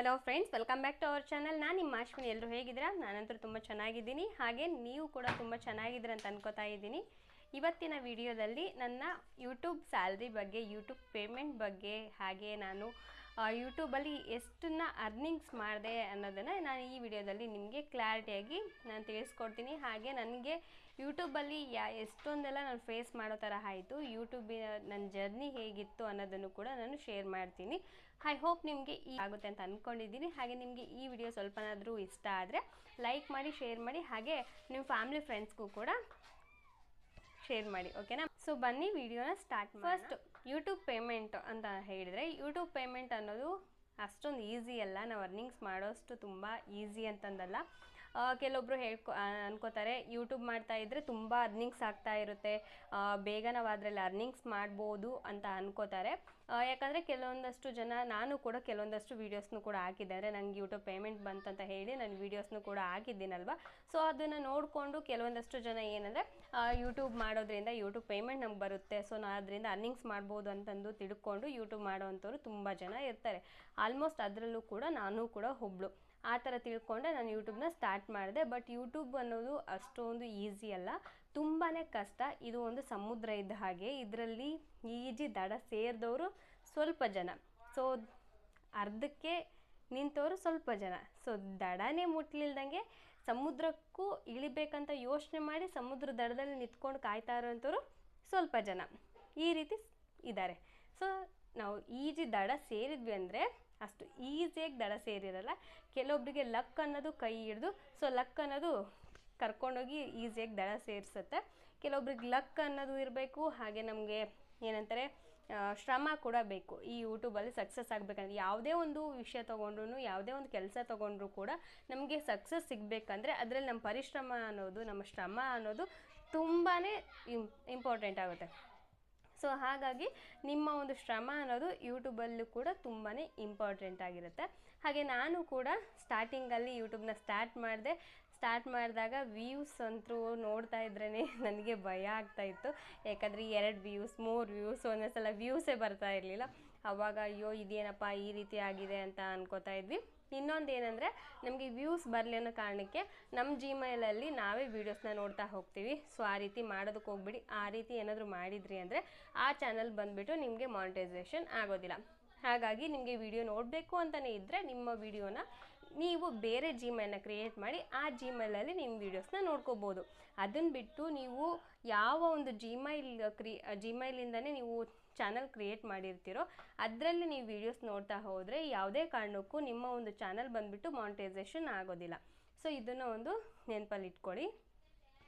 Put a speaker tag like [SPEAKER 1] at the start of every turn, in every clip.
[SPEAKER 1] Hello friends welcome back to our channel ನಾನು ನಿಮ್ಮ ಅಶ್ವಿನಿ. ಎಲ್ಲರೂ ಹೇಗಿದ್ದೀರಾ? ನಾನಂತೂ ತುಂಬ ಚೆನ್ನಾಗಿದ್ದೀನಿ. ಹಾಗೆ ನೀವು ಕೂಡ ತುಂಬ ಚೆನ್ನಾಗಿದ್ದೀರ ಅಂತ ಅನ್ಕೋತಾ ಇದ್ದೀನಿ. ಇವತ್ತಿನ ವಿಡಿಯೋದಲ್ಲಿ ನನ್ನ ಯೂಟ್ಯೂಬ್ ಸ್ಯಾಲ್ರಿ ಬಗ್ಗೆ ಯೂಟ್ಯೂಬ್ ಪೇಮೆಂಟ್ ಬಗ್ಗೆ ಹಾಗೆ ನಾನು ಯೂಟ್ಯೂಬಲ್ಲಿ ಎಷ್ಟನ್ನ ಅರ್ನಿಂಗ್ಸ್ ಮಾಡಿದೆ ಅನ್ನೋದನ್ನು ನಾನು ಈ ವಿಡಿಯೋದಲ್ಲಿ ನಿಮಗೆ ಕ್ಲಾರಿಟಿಯಾಗಿ ನಾನು ತಿಳಿಸ್ಕೊಡ್ತೀನಿ. ಹಾಗೆ ನನಗೆ ಯೂಟ್ಯೂಬಲ್ಲಿ ಯಾ ಎಷ್ಟೊಂದೆಲ್ಲ ನಾನು ಫೇಸ್ ಮಾಡೋ ಥರ ಆಯಿತು ಯೂಟ್ಯೂಬಿನ ನನ್ನ ಜರ್ನಿ ಹೇಗಿತ್ತು ಅನ್ನೋದನ್ನು ಕೂಡ ನಾನು ಶೇರ್ ಮಾಡ್ತೀನಿ. ಐ ಹೋಪ್ ನಿಮಗೆ ಈ ಆಗುತ್ತೆ ಅಂತ ಅಂದ್ಕೊಂಡಿದ್ದೀನಿ ಹಾಗೆ ನಿಮಗೆ ಈ ವಿಡಿಯೋ ಸ್ವಲ್ಪನಾದರೂ ಇಷ್ಟ ಆದರೆ ಲೈಕ್ ಮಾಡಿ ಶೇರ್ ಮಾಡಿ, ಹಾಗೆ ನಿಮ್ಮ ಫ್ಯಾಮಿಲಿ ಫ್ರೆಂಡ್ಸ್ಗೂ ಕೂಡ ಶೇರ್ ಮಾಡಿ ಓಕೆನಾ ಸೊ ಬನ್ನಿ, ವಿಡಿಯೋನ ಸ್ಟಾರ್ಟ್ ಫಸ್ಟ್ ಯೂಟ್ಯೂಬ್ ಪೇಮೆಂಟ್ ಅಂತ ಹೇಳಿದರೆ ಯೂಟ್ಯೂಬ್ ಪೇಮೆಂಟ್ ಅನ್ನೋದು ಅಷ್ಟೊಂದು ಈಸಿ ಅಲ್ಲ. ನಾವು ಅರ್ನಿಂಗ್ಸ್ ಮಾಡೋಷ್ಟು ತುಂಬ ಈಸಿ ಅಂತಂದಲ್ಲ. ಆ, ಕೆಲವೊಬ್ರು ಹೇಳ್ಕೊ ಅನ್ಕೋತಾರೆ ಯೂಟ್ಯೂಬ್ ಮಾಡ್ತಾ ಇದ್ರೆ ತುಂಬ ಅರ್ನಿಂಗ್ಸ್ ಆಗ್ತಾ ಇರುತ್ತೆ. ಬೇಗ ನಾವು ಅದರಲ್ಲಿ ಅರ್ನಿಂಗ್ಸ್ ಮಾಡ್ಬೋದು ಅಂತ ಅನ್ಕೋತಾರೆ. ಯಾಕಂದರೆ ಕೆಲವೊಂದಷ್ಟು ಜನ ನಾನು ಕೂಡ ಕೆಲವೊಂದಷ್ಟು ವೀಡಿಯೋಸ್ನು ಕೂಡ ಹಾಕಿದ್ದಾರೆ. ನನಗೆ ನಂಗೆ ಯೂಟ್ಯೂಬ್ ಪೇಮೆಂಟ್ ಬಂತಂತ ಹೇಳಿ ನಾನು ವೀಡಿಯೋಸ್ನು ಕೂಡ ಹಾಕಿದ್ದೀನಲ್ವ? ಸೊ ಅದನ್ನು ನೋಡಿಕೊಂಡು ಕೆಲವೊಂದಷ್ಟು ಜನ ಏನಂದರೆ ಯೂಟ್ಯೂಬ್ ಮಾಡೋದ್ರಿಂದ ಯೂಟ್ಯೂಬ್ ಪೇಮೆಂಟ್ ನಮ್ಗೆ ಬರುತ್ತೆ. ಸೊ ನಾ ಅದರಿಂದ ಅರ್ನಿಂಗ್ಸ್ ಮಾಡ್ಬೋದು ಅಂತಂದು ತಿಳ್ಕೊಂಡು ಯೂಟ್ಯೂಬ್ ಮಾಡೋವಂಥವ್ರು ತುಂಬ ಜನ ಇರ್ತಾರೆ. ಆಲ್ಮೋಸ್ಟ್ ಅದರಲ್ಲೂ ಕೂಡ ನಾನು ಕೂಡ ಒಬ್ಳು ಆ ಥರ ತಿಳ್ಕೊಂಡೆ ನಾನು ಯೂಟ್ಯೂಬ್ನ ಸ್ಟಾರ್ಟ್ ಮಾಡಿದೆ. ಬಟ್ ಯೂಟ್ಯೂಬ್ ಅನ್ನೋದು ಅಷ್ಟೊಂದು ಈಸಿ ಅಲ್ಲ. ತುಂಬಾ ಕಷ್ಟ. ಇದು ಒಂದು ಸಮುದ್ರ ಇದ್ದ ಹಾಗೆ. ಇದರಲ್ಲಿ ಈಜಿ ದಡ ಸೇರಿದವರು ಸ್ವಲ್ಪ ಜನ. ಸೊ, ಅರ್ಧಕ್ಕೆ ನಿಂತವರು ಸ್ವಲ್ಪ ಜನ. ಸೊ, ದಡನೇ ಮುಟ್ಲಿಲ್ದಂಗೆ ಸಮುದ್ರಕ್ಕೂ ಇಳಿಬೇಕಂತ ಯೋಚನೆ ಮಾಡಿ ಸಮುದ್ರ ದಡದಲ್ಲಿ ನಿಂತ್ಕೊಂಡು ಕಾಯ್ತಾ ಇರೋಂಥವ್ರು ಸ್ವಲ್ಪ ಜನ. ಈ ರೀತಿ ಇದ್ದಾರೆ. ಸೊ, ನಾವು ಈಜಿ ದಡ ಸೇರಿದ್ವಿ ಅಂದರೆ ಅಷ್ಟು ಈಸಿಯಾಗಿ ದಡ ಸೇರಿರಲ್ಲ. ಕೆಲವೊಬ್ಬರಿಗೆ ಲಕ್ ಅನ್ನೋದು ಕೈ ಹಿಡ್ದು ಸೊ ಲಕ್ ಅನ್ನೋದು ಕರ್ಕೊಂಡೋಗಿ ಈಸಿಯಾಗಿ ದಡ ಸೇರಿಸುತ್ತೆ. ಕೆಲವೊಬ್ರಿಗೆ ಲಕ್ ಅನ್ನೋದು ಇರಬೇಕು, ಹಾಗೆ ನಮಗೆ ಏನಂತಾರೆ ಶ್ರಮ ಕೂಡ ಬೇಕು. ಈ ಯೂಟ್ಯೂಬಲ್ಲಿ ಸಕ್ಸಸ್ ಆಗಬೇಕಂದ್ರೆ ಯಾವುದೇ ಒಂದು ವಿಷಯ ತೊಗೊಂಡ್ರು ಯಾವುದೇ ಒಂದು ಕೆಲಸ ತೊಗೊಂಡ್ರು ಕೂಡ ನಮಗೆ ಸಕ್ಸಸ್ ಸಿಗಬೇಕಂದ್ರೆ ಅದರಲ್ಲಿ ನಮ್ಮ ಪರಿಶ್ರಮ ಅನ್ನೋದು, ನಮ್ಮ ಶ್ರಮ ಅನ್ನೋದು ತುಂಬಾ ಇಂಪಾರ್ಟೆಂಟ್ ಆಗುತ್ತೆ. ಸೊ ಹಾಗಾಗಿ ನಿಮ್ಮ ಒಂದು ಶ್ರಮ ಅನ್ನೋದು ಯೂಟ್ಯೂಬಲ್ಲೂ ಕೂಡ ತುಂಬಾ ಇಂಪಾರ್ಟೆಂಟ್ ಆಗಿರುತ್ತೆ. ಹಾಗೆ ನಾನು ಕೂಡ ಸ್ಟಾರ್ಟಿಂಗಲ್ಲಿ ಯೂಟ್ಯೂಬ್ನ ಸ್ಟಾರ್ಟ್ ಮಾಡಿದೆ. ಸ್ಟಾರ್ಟ್ ಮಾಡಿದಾಗ ವ್ಯೂಸ್ ಅಂತೂ ನೋಡ್ತಾ ಇದ್ರೇ ನನಗೆ ಭಯ ಆಗ್ತಾ ಇತ್ತು. ಯಾಕಂದರೆ ಎರಡು ವ್ಯೂಸ್ ಮೂರು ವ್ಯೂಸ್ ಒಂದೊಂದು ಸಲ ವ್ಯೂಸೇ ಬರ್ತಾ ಇರಲಿಲ್ಲ. ಅವಾಗ ಅಯ್ಯೋ, ಇದೇನಪ್ಪ ಈ ರೀತಿ ಆಗಿದೆ ಅಂತ ಅನ್ಕೋತಾ ಇದ್ವಿ. ಇನ್ನೊಂದು ಏನಂದರೆ ನಮಗೆ ವ್ಯೂಸ್ ಬರಲಿ ಅನ್ನೋ ಕಾರಣಕ್ಕೆ ನಮ್ಮ ಜಿಮೇಲಲ್ಲಿ ನಾವೇ ವೀಡಿಯೋಸ್ನ ನೋಡ್ತಾ ಹೋಗ್ತೀವಿ. ಸೊ ಆ ರೀತಿ ಮಾಡೋದಕ್ಕೆ ಹೋಗ್ಬಿಡಿ. ಆ ರೀತಿ ಏನಾದರೂ ಮಾಡಿದ್ರಿ ಅಂದರೆ ಆ ಚಾನಲ್ ಬಂದುಬಿಟ್ಟು ನಿಮಗೆ ಮಾನಿಟೈಸೇಷನ್ ಆಗೋದಿಲ್ಲ. ಹಾಗಾಗಿ ನಿಮಗೆ ವಿಡಿಯೋ ನೋಡಬೇಕು ಅಂತಲೇ ಇದ್ದರೆ ನಿಮ್ಮ ವಿಡಿಯೋನ ನೀವು ಬೇರೆ ಜಿಮೇಲನ್ನ ಕ್ರಿಯೇಟ್ ಮಾಡಿ ಆ ಜಿಮೇಲಲ್ಲಿ ನಿಮ್ಮ ವೀಡಿಯೋಸ್ನ ನೋಡ್ಕೋಬೋದು. ಅದನ್ನು ಬಿಟ್ಟು ನೀವು ಯಾವ ಒಂದು ಜಿಮೈಲ್ ಕ್ರಿ ಜಿಮೈಲಿಂದನೇ ನೀವು ಚಾನಲ್ ಕ್ರಿಯೇಟ್ ಮಾಡಿರ್ತೀರೋ, ಅದರಲ್ಲಿ ನೀವು ವೀಡಿಯೋಸ್ ನೋಡ್ತಾ ಹೋದರೆ ಯಾವುದೇ ಕಾರಣಕ್ಕೂ ನಿಮ್ಮ ಒಂದು ಚಾನಲ್ ಬಂದುಬಿಟ್ಟು ಮಾನಿಟೈಸೇಷನ್ ಆಗೋದಿಲ್ಲ. ಸೊ ಇದನ್ನು ಒಂದು ನೆನಪಲ್ಲಿ ಇಟ್ಕೊಳ್ಳಿ.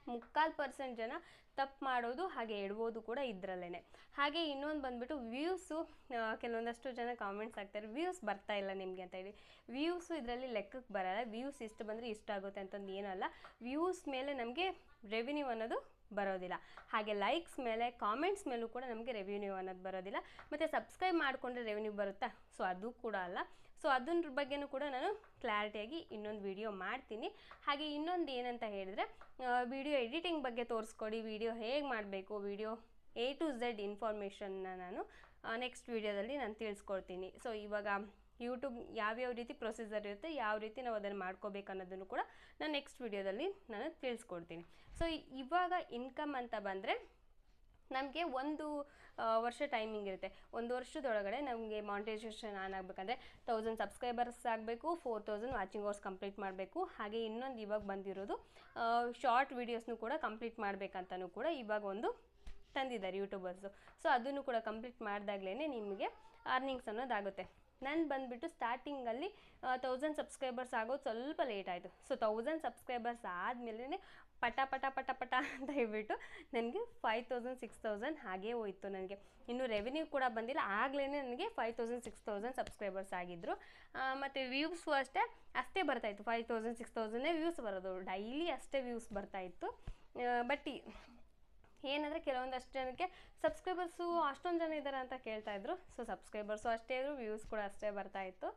[SPEAKER 1] ಮುಕ್ಕಾಲು ಪರ್ಸೆಂಟ್ ಜನ ತಪ್ಪು ಮಾಡೋದು ಹಾಗೆ ಎಡ್ಬೋದು ಕೂಡ ಇದರಲ್ಲೇ ಹಾಗೆ ಇನ್ನೊಂದು ಬಂದುಬಿಟ್ಟು ವ್ಯೂಸು ಕೆಲವೊಂದಷ್ಟು ಜನ ಕಾಮೆಂಟ್ಸ್ ಆಗ್ತಾರೆ ವ್ಯೂಸ್ ಬರ್ತಾ ಇಲ್ಲ ನಿಮಗೆ ಅಂತ ಹೇಳಿ. ವ್ಯೂಸು ಇದರಲ್ಲಿ ಲೆಕ್ಕಕ್ಕೆ ಬರಲ್ಲ. ವ್ಯೂಸ್ ಇಷ್ಟು ಬಂದರೆ ಇಷ್ಟ ಆಗುತ್ತೆ ಅಂತಂದು ಏನಲ್ಲ. ವ್ಯೂಸ್ ಮೇಲೆ ನಮಗೆ ರೆವಿನ್ಯೂ ಅನ್ನೋದು ಬರೋದಿಲ್ಲ. ಹಾಗೆ ಲೈಕ್ಸ್ ಮೇಲೆ ಕಾಮೆಂಟ್ಸ್ ಮೇಲೂ ಕೂಡ ನಮಗೆ ರೆವಿನ್ಯೂ ಅನ್ನೋದು ಬರೋದಿಲ್ಲ. ಮತ್ತು ಸಬ್ಸ್ಕ್ರೈಬ್ ಮಾಡಿಕೊಂಡ್ರೆ ರೆವಿನ್ಯೂ ಬರುತ್ತಾ? ಸೊ ಅದು ಕೂಡ ಅಲ್ಲ. ಸೊ ಅದನ್ನ ಬಗ್ಗೆನೂ ಕೂಡ ನಾನು ಕ್ಲಾರಿಟಿಯಾಗಿ ಇನ್ನೊಂದು ವಿಡಿಯೋ ಮಾಡ್ತೀನಿ. ಹಾಗೆ ಇನ್ನೊಂದು ಏನಂತ ಹೇಳಿದ್ರೆ ವಿಡಿಯೋ ಎಡಿಟಿಂಗ್ ಬಗ್ಗೆ ತೋರಿಸ್ಕೊಡಿ. ವಿಡಿಯೋ ಹೇಗೆ ಮಾಡಬೇಕು? ವಿಡಿಯೋ ಎ ಟು ಝೆಡ್ ಇನ್ಫಾರ್ಮೇಷನ್ನ ನಾನು ನೆಕ್ಸ್ಟ್ ವಿಡಿಯೋದಲ್ಲಿ ನಾನು ತಿಳಿಸ್ಕೊಡ್ತೀನಿ. ಸೊ ಇವಾಗ ಯೂಟ್ಯೂಬ್ ಯಾವ್ಯಾವ ರೀತಿ ಪ್ರೊಸೀಜರ್ ಇರುತ್ತೆ, ಯಾವ ರೀತಿ ನಾವು ಅದನ್ನು ಮಾಡ್ಕೋಬೇಕು ಅನ್ನೋದನ್ನು ಕೂಡ ನಾನು ನೆಕ್ಸ್ಟ್ ವಿಡಿಯೋದಲ್ಲಿ ನಾನು ತಿಳಿಸ್ಕೊಡ್ತೀನಿ. ಸೊ ಇವಾಗ ಇನ್ಕಮ್ ಅಂತ ಬಂದರೆ ನಮಗೆ ಒಂದು ವರ್ಷ ಟೈಮಿಂಗ್ ಇರುತ್ತೆ. ಒಂದು ವರ್ಷದೊಳಗಡೆ ನಮಗೆ ಮಾನಿಟೈಸೇಷನ್ ಆನ್ ಆಗಬೇಕಂದ್ರೆ ತೌಸಂಡ್ ಸಬ್ಸ್ಕ್ರೈಬರ್ಸ್ ಆಗಬೇಕು four thousand watching hours complete ಮಾಡಬೇಕು. ಹಾಗೆ ಇನ್ನೊಂದು ಇವಾಗ ಬಂದಿರೋದು ಶಾರ್ಟ್ ವೀಡಿಯೋಸ್ನು ಕೂಡ ಕಂಪ್ಲೀಟ್ ಮಾಡಬೇಕಂತನೂ ಕೂಡ ಇವಾಗ ಒಂದು ತಂದಿದ್ದಾರೆ ಯೂಟ್ಯೂಬರ್ಸು ಸೊ ಅದನ್ನು ಕೂಡ ಕಂಪ್ಲೀಟ್ ಮಾಡಿದಾಗಲೇ ನಿಮಗೆ ಅರ್ನಿಂಗ್ಸ್ ಅನ್ನೋದಾಗುತ್ತೆ. ನಾನು ಬಂದುಬಿಟ್ಟು ಸ್ಟಾರ್ಟಿಂಗಲ್ಲಿ ತೌಸಂಡ್ ಸಬ್ಸ್ಕ್ರೈಬರ್ಸ್ ಆಗೋದು ಸ್ವಲ್ಪ ಲೇಟ್ ಆಯಿತು. ಸೊ ತೌಸಂಡ್ ಸಬ್ಸ್ಕ್ರೈಬರ್ಸ್ ಆದಮೇಲೆ ಪಟ ಪಟ ಪಟ ಪಟ ಅಂತ ಹೇಳ್ಬಿಟ್ಟು ನನಗೆ ಫೈವ್ ತೌಸಂಡ್ ಸಿಕ್ಸ್ ತೌಸಂಡ್ ಹಾಗೇ ಹೋಯಿತು ನನಗೆ. ಇನ್ನು ರೆವೆನ್ಯೂ ಕೂಡ ಬಂದಿಲ್ಲ. ಆಗಲೇ ನನಗೆ five thousand six thousand subscribers ಆಗಿದ್ದರು ಮತ್ತು ವ್ಯೂವ್ಸು ಅಷ್ಟೇ ಅಷ್ಟೇ ಬರ್ತಾಯಿತ್ತು ಫೈವ್ ತೌಸಂಡ್ ಸಿಕ್ಸ್ ತೌಸಂಡೇ ವ್ಯೂಸ್ ಬರೋದು. ಡೈಲಿ ಅಷ್ಟೇ ವ್ಯೂಸ್ ಬರ್ತಾಯಿತ್ತು ಬಟ್ ಏನಂದರೆ ಕೆಲವೊಂದಷ್ಟು ಜನಕ್ಕೆ ಸಬ್ಸ್ಕ್ರೈಬರ್ಸು ಅಷ್ಟೊಂದು ಜನ ಇದ್ದಾರೆ ಅಂತ ಕೇಳ್ತಾ ಇದ್ರು. ಸೊ ಸಬ್ಸ್ಕ್ರೈಬರ್ಸು ಅಷ್ಟೇ ಇದ್ರು ವ್ಯೂಸ್ ಕೂಡ ಅಷ್ಟೇ ಬರ್ತಾ ಇತ್ತು.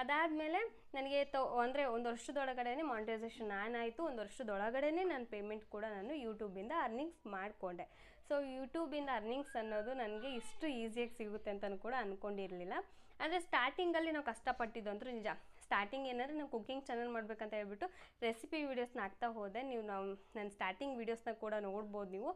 [SPEAKER 1] ಅದಾದಮೇಲೆ ನನಗೆ ತೊ, ಅಂದರೆ ಒಂದು ವರ್ಷದೊಳಗಡೆ ಮಾನಿಟೈಸೇಷನ್ ಆನ್ ಆಯಿತು. ಒಂದು ವರ್ಷದೊಳಗಡೆ ನಾನು ಪೇಮೆಂಟ್ ಕೂಡ ನಾನು ಯೂಟ್ಯೂಬಿಂದ ಅರ್ನಿಂಗ್ಸ್ ಮಾಡಿಕೊಂಡೆ. ಸೊ ಯೂಟ್ಯೂಬಿಂದ ಅರ್ನಿಂಗ್ಸ್ ಅನ್ನೋದು ನನಗೆ ಇಷ್ಟು ಈಸಿಯಾಗಿ ಸಿಗುತ್ತೆ ಅಂತಲೂ ಕೂಡ ಅಂದ್ಕೊಂಡಿರಲಿಲ್ಲ ಅಂದರೆ ಸ್ಟಾರ್ಟಿಂಗಲ್ಲಿ ನಾವು ಕಷ್ಟಪಟ್ಟಿದ್ದು ಅಂತೂ ನಿಜ. ಸ್ಟಾರ್ಟಿಂಗ್ ಏನಂದರೆ ನಾನು ಕುಕಿಂಗ್ ಚಾನಲ್ ಮಾಡಬೇಕಂತ ಹೇಳ್ಬಿಟ್ಟು ರೆಸಿಪಿ ವೀಡಿಯೋಸ್ನ ಹಾಕ್ತಾ ಹೋದೆ. ನೀವು ನಾವು ನನ್ನ ಸ್ಟಾರ್ಟಿಂಗ್ ವೀಡಿಯೋಸ್ನ ಕೂಡ ನೋಡ್ಬೋದು ನೀವು.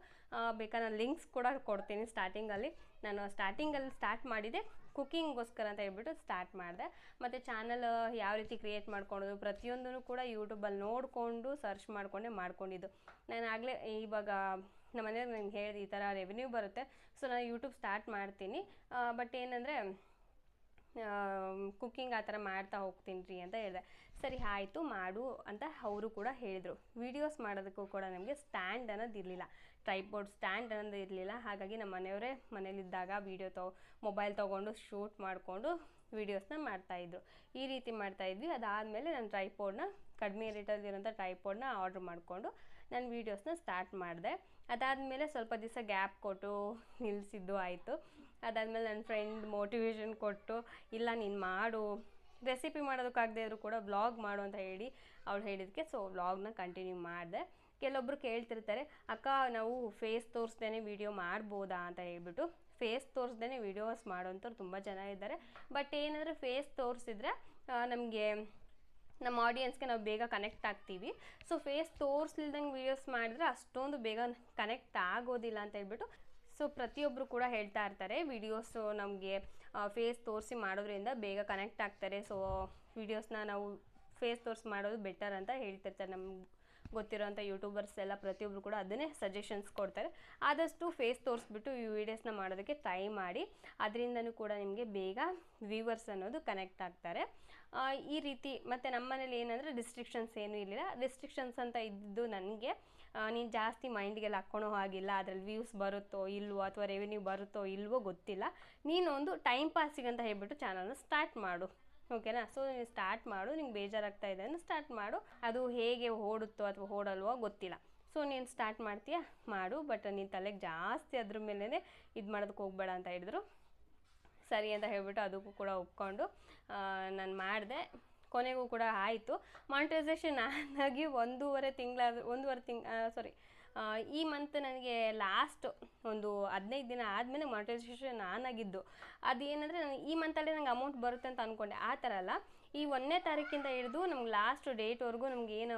[SPEAKER 1] ಬೇಕಾ ಬೇಕಾದ್ರೆ ನಾನು ಲಿಂಕ್ಸ್ ಕೂಡ ಕೊಡ್ತೀನಿ ಸ್ಟಾರ್ಟಿಂಗಲ್ಲಿ ನಾನು ಸ್ಟಾರ್ಟಿಂಗಲ್ಲಿ ಸ್ಟಾರ್ಟ್ ಮಾಡಿದೆ. ಕುಕಿಂಗ್ಗೋಸ್ಕರ ಅಂತ ಹೇಳ್ಬಿಟ್ಟು ಸ್ಟಾರ್ಟ್ ಮಾಡಿದೆ. ಮತ್ತು ಚಾನಲ್ ಯಾವ ರೀತಿ ಕ್ರಿಯೇಟ್ ಮಾಡ್ಕೊಳೋದು ಪ್ರತಿಯೊಂದೂ ಕೂಡ ಯೂಟ್ಯೂಬಲ್ಲಿ ನೋಡಿಕೊಂಡು ಸರ್ಚ್ ಮಾಡಿಕೊಂಡೆ ಮಾಡ್ಕೊಂಡಿದ್ದು. ನಾನು ಆಗಲೇ ಇವಾಗ ನಮ್ಮ ಮನೆಯವ್ರು ನಂಗೆ ಹೇಳಿದೆ ಈ ಥರ ರೆವೆನ್ಯೂ ಬರುತ್ತೆ. ಸೊ ನಾನು ಯೂಟ್ಯೂಬ್ ಸ್ಟಾರ್ಟ್ ಮಾಡ್ತೀನಿ. ಬಟ್ ಏನಂದರೆ ಕುಕ್ಕಿಂಗ್ ಆ ಥರ ಮಾಡ್ತಾ ಹೋಗ್ತೀನಿ ಅಂತ ಹೇಳಿದೆ. ಸರಿ, ಆಯಿತು, ಮಾಡು ಅಂತ ಅವರು ಕೂಡ ಹೇಳಿದರು. ವೀಡಿಯೋಸ್ ಮಾಡೋದಕ್ಕೂ ಕೂಡ ನಮಗೆ ಸ್ಟ್ಯಾಂಡ್ ಅನ್ನೋದು ಇರಲಿಲ್ಲ. ಟ್ರೈಬೋರ್ಡ್ ಸ್ಟ್ಯಾಂಡ್ ಅನ್ನೋದು ಇರಲಿಲ್ಲ. ಹಾಗಾಗಿ ನಮ್ಮ ಮನೆಯವರೇ ಮನೇಲಿದ್ದಾಗ ವೀಡಿಯೋ ತೊ ಮೊಬೈಲ್ ತೊಗೊಂಡು ಶೂಟ್ ಮಾಡಿಕೊಂಡು ವೀಡಿಯೋಸ್ನ ಮಾಡ್ತಾಯಿದ್ರು ಈ ರೀತಿ ಮಾಡ್ತಾಯಿದ್ವಿ ಅದಾದಮೇಲೆ ನಾನು ಟ್ರೈಪೋಡ್ನ ಕಡಿಮೆ ರೇಟಲ್ಲಿರೋಂಥ ಟ್ರೈಪೋಡ್ನ ಆರ್ಡ್ರ್ ಮಾಡಿಕೊಂಡು ನಾನು ವೀಡಿಯೋಸ್ನ ಸ್ಟಾರ್ಟ್ ಮಾಡಿದೆ. ಅದಾದಮೇಲೆ ಸ್ವಲ್ಪ ದಿವಸ ಗ್ಯಾಪ್ ಕೊಟ್ಟು ನಿಲ್ಲಿಸಿದ್ದು ಆಯಿತು. ಅದಾದಮೇಲೆ ನನ್ನ ಫ್ರೆಂಡ್ ಮೋಟಿವೇಶನ್ ಕೊಟ್ಟು, ಇಲ್ಲ ನೀನು ಮಾಡು ರೆಸಿಪಿ ಮಾಡೋದಕ್ಕಾಗದೇ ಇದ್ರು ಕೂಡ ವ್ಲಾಗ್ ಮಾಡು ಅಂತ ಹೇಳಿ ಅವಳು ಹೇಳಿದ್ದಕ್ಕೆ ಸೊ ವ್ಲಾಗ್ನ ಕಂಟಿನ್ಯೂ ಮಾಡಿದೆ. ಕೆಲವೊಬ್ರು ಕೇಳ್ತಿರ್ತಾರೆ, ಅಕ್ಕ, ನಾವು ಫೇಸ್ ತೋರಿಸ್ದೇ ವಿಡಿಯೋ ಮಾಡ್ಬೋದಾ? ಅಂತ ಹೇಳ್ಬಿಟ್ಟು ಫೇಸ್ ತೋರಿಸ್ದೇ ವಿಡಿಯೋಸ್ ಮಾಡೋಂಥವ್ರು ತುಂಬ ಜನ ಇದ್ದಾರೆ. ಬಟ್ ಏನಂದರೆ ಫೇಸ್ ತೋರಿಸಿದ್ರೆ ನಮಗೆ ನಮ್ಮ ಆಡಿಯನ್ಸ್ಗೆ ನಾವು ಬೇಗ ಕನೆಕ್ಟ್ ಆಗ್ತೀವಿ. ಸೊ ಫೇಸ್ ತೋರಿಸ್ಲಿಲ್ದಂಗೆ ವೀಡಿಯೋಸ್ ಮಾಡಿದ್ರೆ ಅಷ್ಟೊಂದು ಬೇಗ ಕನೆಕ್ಟ್ ಆಗೋದಿಲ್ಲ ಅಂತ ಹೇಳ್ಬಿಟ್ಟು ಸೊ ಪ್ರತಿಯೊಬ್ಬರು ಕೂಡ ಹೇಳ್ತಾ ಇರ್ತಾರೆ ವಿಡಿಯೋಸು ನಮಗೆ ಫೇಸ್ ತೋರಿಸಿ ಮಾಡೋದ್ರಿಂದ ಬೇಗ ಕನೆಕ್ಟ್ ಆಗ್ತಾರೆ. ಸೊ ವೀಡಿಯೋಸ್ನ ನಾವು ಫೇಸ್ ತೋರಿಸಿ ಮಾಡೋದು ಬೆಟರ್ ಅಂತ ಹೇಳ್ತಿರ್ತಾರೆ ನಮ್ಗೆ. ಗೊತ್ತಿರೋಂಥ ಯೂಟ್ಯೂಬರ್ಸ್ ಎಲ್ಲ ಪ್ರತಿಯೊಬ್ಬರು ಕೂಡ ಅದನ್ನೇ ಸಜೆಷನ್ಸ್ ಕೊಡ್ತಾರೆ. ಆದಷ್ಟು ಫೇಸ್ ತೋರಿಸ್ಬಿಟ್ಟು ಈ ವೀಡಿಯೋಸ್ನ ಮಾಡೋದಕ್ಕೆ ಟ್ರೈ ಮಾಡಿ, ಅದರಿಂದನೂ ಕೂಡ ನಿಮಗೆ ಬೇಗ ವ್ಯೂವರ್ಸ್ ಅನ್ನೋದು ಕನೆಕ್ಟ್ ಆಗ್ತಾರೆ. ಈ ರೀತಿ ಮತ್ತು ನಮ್ಮ ಮನೇಲಿ ಏನಂದರೆ ರಿಸ್ಟ್ರಿಕ್ಷನ್ಸ್ ಏನೂ ಇರಲಿಲ್ಲ. ರಿಸ್ಟ್ರಿಕ್ಷನ್ಸ್ ಅಂತ ಇದ್ದು ನನಗೆ ನೀನು ಜಾಸ್ತಿ ಮೈಂಡ್ಗೆಲ್ಲ ಹಾಕ್ಕೊಳೋ ಹಾಗಿಲ್ಲ. ಅದರಲ್ಲಿ ವ್ಯೂಸ್ ಬರುತ್ತೋ ಇಲ್ವೋ ಅಥವಾ ರೆವಿನ್ಯೂ ಬರುತ್ತೋ ಇಲ್ವೋ ಗೊತ್ತಿಲ್ಲ. ನೀನೊಂದು ಟೈಮ್ ಪಾಸಿಗೆ ಅಂತ ಹೇಳ್ಬಿಟ್ಟು ಚಾನಲ್ನ ಸ್ಟಾರ್ಟ್ ಮಾಡು. ಓಕೆನಾ? ಸೊ ನೀನು ಸ್ಟಾರ್ಟ್ ಮಾಡು, ನಿಂಗೆ ಬೇಜಾರಾಗ್ತಾ ಇದೆ ಅಂದರೆ ಸ್ಟಾರ್ಟ್ ಮಾಡು. ಅದು ಹೇಗೆ ಓಡುತ್ತೋ ಅಥವಾ ಓಡಲ್ವೋ ಗೊತ್ತಿಲ್ಲ. ಸೊ ನೀನು ಸ್ಟಾರ್ಟ್ ಮಾಡ್ತೀಯಾ? ಮಾಡು ಬಟ್ ನೀನು ತಲೆಗೆ ಜಾಸ್ತಿ ಅದ್ರ ಮೇಲೇ ಇದು ಮಾಡೋದಕ್ಕೆ ಹೋಗ್ಬೇಡ ಅಂತ ಹೇಳಿದ್ರು. ಸರಿ ಅಂತ ಹೇಳ್ಬಿಟ್ಟು ಅದಕ್ಕೂ ಕೂಡ ಒಪ್ಕೊಂಡು ನಾನು ಮಾಡಿದೆ. ಕೊನೆಗೂ ಕೂಡ ಆಯಿತು. ಮಾನಿಟೈಸೇಷನ್ ಆಗಿ ಒಂದೂವರೆ ತಿಂಗಳಾದ, ಒಂದೂವರೆ ತಿಂಗ್ ಸಾರಿ ಈ ಮಂತ್ ನನಗೆ ಲಾಸ್ಟ್ ಒಂದು ಹದಿನೈದು ದಿನ ಆದಮೇಲೆ ಮಾನಿಟೈಸೇಷನ್ ಆನ್ ಆಗಿದ್ದು. ಅದೇನಂದರೆ ನನಗೆ ಈ ಮಂತಲ್ಲೇ ನಂಗೆ ಅಮೌಂಟ್ ಬರುತ್ತೆ ಅಂತ ಅಂದ್ಕೊಂಡೆ ಆ ಥರ ಅಲ್ಲ, ಈ ಒಂದನೇ ತಾರೀಕಿಂದ ಹಿಡಿದು ನಮ್ಗೆ ಲಾಸ್ಟ್ ಡೇಟ್ವರೆಗೂ ನಮ್ಗೆ ಏನು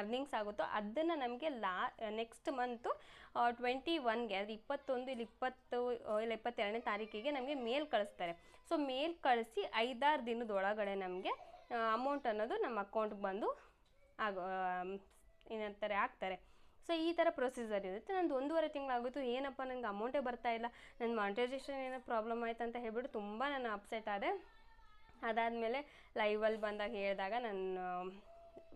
[SPEAKER 1] ಅರ್ನಿಂಗ್ಸ್ ಆಗುತ್ತೋ ಅದನ್ನು ನಮಗೆ ಲಾ ನೆಕ್ಸ್ಟ್ ಮಂತು ಟ್ವೆಂಟಿ ಒನ್ಗೆ ಅಂದರೆ ಇಪ್ಪತ್ತೊಂದು ಇಲ್ಲಿ ಇಪ್ಪತ್ತು ಇಲ್ಲ ಇಪ್ಪತ್ತೆರಡನೇ ತಾರೀಕಿಗೆ ನಮಗೆ ಮೇಲ್ ಕಳಿಸ್ತಾರೆ. ಸೊ ಮೇಲ್ ಕಳಿಸಿ ಐದಾರು ದಿನದೊಳಗಡೆ ನಮಗೆ ಅಮೌಂಟ್ ಅನ್ನೋದು ನಮ್ಮ ಅಕೌಂಟ್ಗೆ ಬಂದು ಆಗೋ ಏನಂತಾರೆ ಆಗ್ತಾರೆ ಸೊ ಈ ಥರ ಪ್ರೊಸೀಜರ್ ಇರುತ್ತೆ ನಂದು ಒಂದೂವರೆ ತಿಂಗಳಾಗೋಯ್ತು. ಏನಪ್ಪ ನನಗೆ ಅಮೌಂಟೇ ಬರ್ತಾ ಇಲ್ಲ. ನನ್ನ ಮಾನಿಟೈಸೇಷನ್ ಏನೋ ಪ್ರಾಬ್ಲಮ್ ಆಯ್ತು ಅಂತ ಹೇಳ್ಬಿಟ್ಟು ತುಂಬ ನಾನು ಅಪ್ಸೆಟ್ ಆದೆ. ಅದಾದಮೇಲೆ ಲೈವಲ್ಲಿ ಬಂದಾಗ ಹೇಳಿದಾಗ ನನ್ನ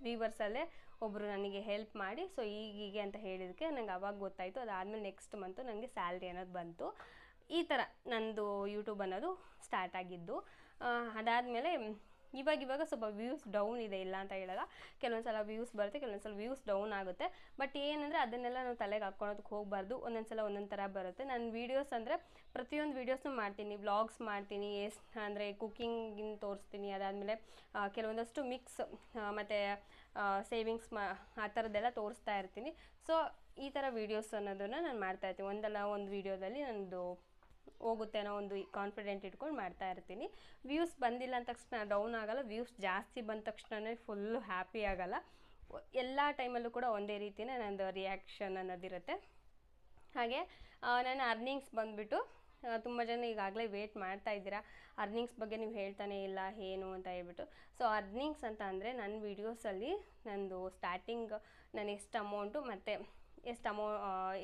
[SPEAKER 1] ವೀವರ್ಸಲ್ಲೇ ಒಬ್ಬರು ನನಗೆ ಹೆಲ್ಪ್ ಮಾಡಿ. ಸೊ ಈಗೀಗೆ ಅಂತ ಹೇಳಿದಕ್ಕೆ ನಂಗೆ ಅವಾಗ ಗೊತ್ತಾಯಿತು. ಅದಾದಮೇಲೆ ನೆಕ್ಸ್ಟ್ ಮಂತು ನನಗೆ ಸ್ಯಾಲ್ರಿ ಅನ್ನೋದು ಬಂತು. ಈ ಥರ ನಂದು ಯೂಟ್ಯೂಬ್ ಅನ್ನೋದು ಸ್ಟಾರ್ಟ್ ಆಗಿದ್ದು. ಅದಾದಮೇಲೆ ಇವಾಗ ಇವಾಗ ಸ್ವಲ್ಪ ವ್ಯೂಸ್ ಡೌನ್ ಇದೆ ಇಲ್ಲ ಅಂತ ಹೇಳಲ್ಲ. ಕೆಲವೊಂದು ಸಲ ವ್ಯೂಸ್ ಬರುತ್ತೆ ಕೆಲವೊಂದು ಸಲ ವ್ಯೂಸ್ ಡೌನ್ ಆಗುತ್ತೆ. ಬಟ್ ಏನಂದರೆ ಅದನ್ನೆಲ್ಲ ನಾವು ತಲೆಗೆ ಹಾಕ್ಕೊಳೋದಕ್ಕೆ ಹೋಗಬಾರ್ದು. ಒಂದೊಂದು ಸಲ ಒಂದೊಂದು ಥರ ಬರುತ್ತೆ. ನಾನು ವೀಡಿಯೋಸ್ ಅಂದರೆ ಪ್ರತಿಯೊಂದು ವೀಡಿಯೋಸ್ನು ಮಾಡ್ತೀನಿ. ವ್ಲಾಗ್ಸ್ ಮಾಡ್ತೀನಿ ಎಸ್ ಅಂದರೆ ಕುಕ್ಕಿಂಗಿನ ತೋರಿಸ್ತೀನಿ. ಅದಾದಮೇಲೆ ಕೆಲವೊಂದಷ್ಟು ಮಿಕ್ಸ್ ಮತ್ತು ಸೇವಿಂಗ್ಸ್ ಮಾ, ಆ ಥರದ್ದೆಲ್ಲ ತೋರಿಸ್ತಾ ಇರ್ತೀನಿ. ಸೊ ಈ ಥರ ವೀಡಿಯೋಸ್ ಅನ್ನೋದನ್ನು ನಾನು ಮಾಡ್ತಾ ಇರ್ತೀನಿ. ಒಂದಲ್ಲ ಒಂದು ವೀಡಿಯೋದಲ್ಲಿ ನಂದು ಹೋಗುತ್ತೆ ಅನ್ನೋ ಒಂದು ಕಾನ್ಫಿಡೆಂಟ್ ಇಟ್ಕೊಂಡು ಮಾಡ್ತಾ ಇರ್ತೀನಿ. ವ್ಯೂಸ್ ಬಂದಿಲ್ಲ ಅಂದ ತಕ್ಷಣ ಡೌನ್ ಆಗಲ್ಲ. ವ್ಯೂಸ್ ಜಾಸ್ತಿ ಬಂದ ತಕ್ಷಣವೇ ಫುಲ್ಲು ಹ್ಯಾಪಿ ಆಗಲ್ಲ. ಎಲ್ಲ ಟೈಮಲ್ಲೂ ಕೂಡ ಒಂದೇ ರೀತಿಯೇ ನನ್ನದು ರಿಯಾಕ್ಷನ್ ಅನ್ನೋದಿರುತ್ತೆ ಹಾಗೆ ನನ್ನ ಅರ್ನಿಂಗ್ಸ್ ಬಂದುಬಿಟ್ಟು ತುಂಬ ಜನ ಈಗಾಗಲೇ ವೇಟ್ ಮಾಡ್ತಾ ಇದ್ದೀರಾ. ಅರ್ನಿಂಗ್ಸ್ ಬಗ್ಗೆ ನೀವು ಹೇಳ್ತಾನೆ ಇಲ್ಲ, ಏನು ಅಂತ ಹೇಳ್ಬಿಟ್ಟು. ಸೊ ಅರ್ನಿಂಗ್ಸ್ ಅಂತ ಅಂದರೆ ನನ್ನ ವೀಡಿಯೋಸಲ್ಲಿ ನಂದು ಸ್ಟಾರ್ಟಿಂಗ್ ನಾನು ಎಷ್ಟು ಅಮೌಂಟು ಮತ್ತು ಎಷ್ಟು ಅಮೌ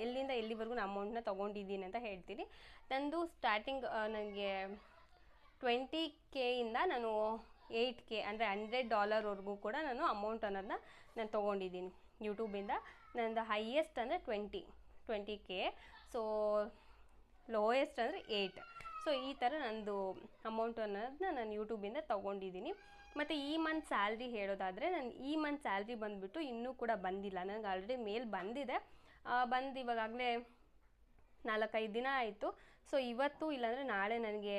[SPEAKER 1] ಎಲ್ಲಿಂದ ಎಲ್ಲಿವರೆಗೂ ನಾನು ಅಮೌಂಟ್ನ ತೊಗೊಂಡಿದ್ದೀನಿ ಅಂತ ಹೇಳ್ತೀನಿ. ನಂದು ಸ್ಟಾರ್ಟಿಂಗ್ ನನಗೆ ಟ್ವೆಂಟಿ ಕೆಯಿಂದ ನಾನು ಏಯ್ಟ್ ಕೆ ಅಂದರೆ ಹಂಡ್ರೆಡ್ ಡಾಲರ್ವರೆಗೂ ಕೂಡ ನಾನು ಅಮೌಂಟ್ ಅನ್ನೋದನ್ನ ನಾನು ತೊಗೊಂಡಿದ್ದೀನಿ ಯೂಟ್ಯೂಬಿಂದ ನಂದು ಹೈಯೆಸ್ಟ್ ಅಂದರೆ twenty twenty K so lowest ಅಂದರೆ ಏಯ್ಟ್ ಸೊ ಈ ಥರ ನಂದು ಅಮೌಂಟ್ ಅನ್ನೋದನ್ನ ನಾನು ಯೂಟ್ಯೂಬಿಂದ ತೊಗೊಂಡಿದ್ದೀನಿ ಮತ್ತು ಈ ಮಂತ್ ಸ್ಯಾಲ್ರಿ ಹೇಳೋದಾದರೆ ನಾನು ಈ ಮಂತ್ ಸ್ಯಾಲ್ರಿ ಬಂದುಬಿಟ್ಟು ಇನ್ನೂ ಕೂಡ ಬಂದಿಲ್ಲ. ನನಗೆ ಆಲ್ರೆಡಿ ಮೇಲ್ ಬಂದಿದೆ. ಬಂದು ಇವಾಗಲೇ ನಾಲ್ಕೈದು ದಿನ ಆಯಿತು. ಸೊ ಇವತ್ತು ಇಲ್ಲಾಂದರೆ ನಾಳೆ ನನಗೆ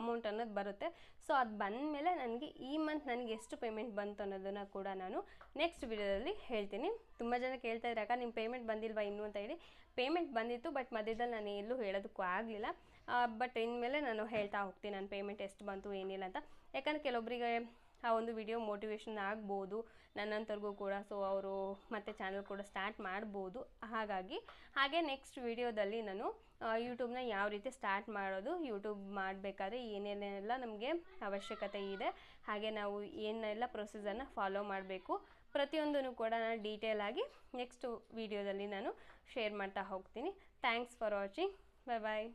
[SPEAKER 1] ಅಮೌಂಟ್ ಅನ್ನೋದು ಬರುತ್ತೆ. ಸೊ ಅದು ಬಂದ ಮೇಲೆ ನನಗೆ ಈ ಮಂತ್ ನನಗೆ ಎಷ್ಟು ಪೇಮೆಂಟ್ ಬಂತು ಅನ್ನೋದನ್ನು ಕೂಡ ನಾನು ನೆಕ್ಸ್ಟ್ ವಿಡಿಯೋದಲ್ಲಿ ಹೇಳ್ತೀನಿ. ತುಂಬ ಜನ ಕೇಳ್ತಾ ಅಕ್ಕ ನಿಮ್ಮ ಪೇಮೆಂಟ್ ಬಂದಿಲ್ವಾ ಇನ್ನೂ? ಅಂತ ಹೇಳಿ. ಪೇಮೆಂಟ್ ಬಂದಿತ್ತು ಬಟ್ ಮಧ್ಯದಲ್ಲಿ ನಾನು ಎಲ್ಲೂ ಹೇಳೋದಕ್ಕೂ ಆಗಲಿಲ್ಲ. ಬಟ್ ಇನ್ಮೇಲೆ ನಾನು ಹೇಳ್ತಾ ಹೋಗ್ತೀನಿ, ನನ್ನ ಪೇಮೆಂಟ್ ಎಷ್ಟು ಬಂತು, ಏನಿಲ್ಲ ಅಂತ. ಯಾಕಂದ್ರೆ ಕೆಲವೊಬ್ಬರಿಗೆ ಆ ಒಂದು ವಿಡಿಯೋ ಮೋಟಿವೇಶನ್ ಆಗ್ಬೋದು ನನ್ನಂಥವ್ರಿಗೂ ಕೂಡ ಸೊ ಅವರು ಮತ್ತೆ ಚಾನಲ್ ಕೂಡ ಸ್ಟಾರ್ಟ್ ಮಾಡ್ಬೋದು. ಹಾಗಾಗಿ, ಹಾಗೆ ನೆಕ್ಸ್ಟ್ ವಿಡಿಯೋದಲ್ಲಿ ನಾನು ಯೂಟ್ಯೂಬ್ನ ಯಾವ ರೀತಿ ಸ್ಟಾರ್ಟ್ ಮಾಡೋದು ಯೂಟ್ಯೂಬ್ ಮಾಡಬೇಕಾದ್ರೆ ಏನೇನೆಲ್ಲ ನಮಗೆ ಅವಶ್ಯಕತೆ ಇದೆ, ಹಾಗೆ ನಾವು ಏನೆಲ್ಲ ಪ್ರೊಸೀಜರ್ನ ಫಾಲೋ ಮಾಡಬೇಕು, ಪ್ರತಿಯೊಂದನ್ನು ಕೂಡ ನಾನು ಡೀಟೇಲ್ ಆಗಿ ನೆಕ್ಸ್ಟ್ ವಿಡಿಯೋದಲ್ಲಿ ನಾನು ಶೇರ್ ಮಾಡ್ತಾ ಹೋಗ್ತೀನಿ. Thanks for watching bye bye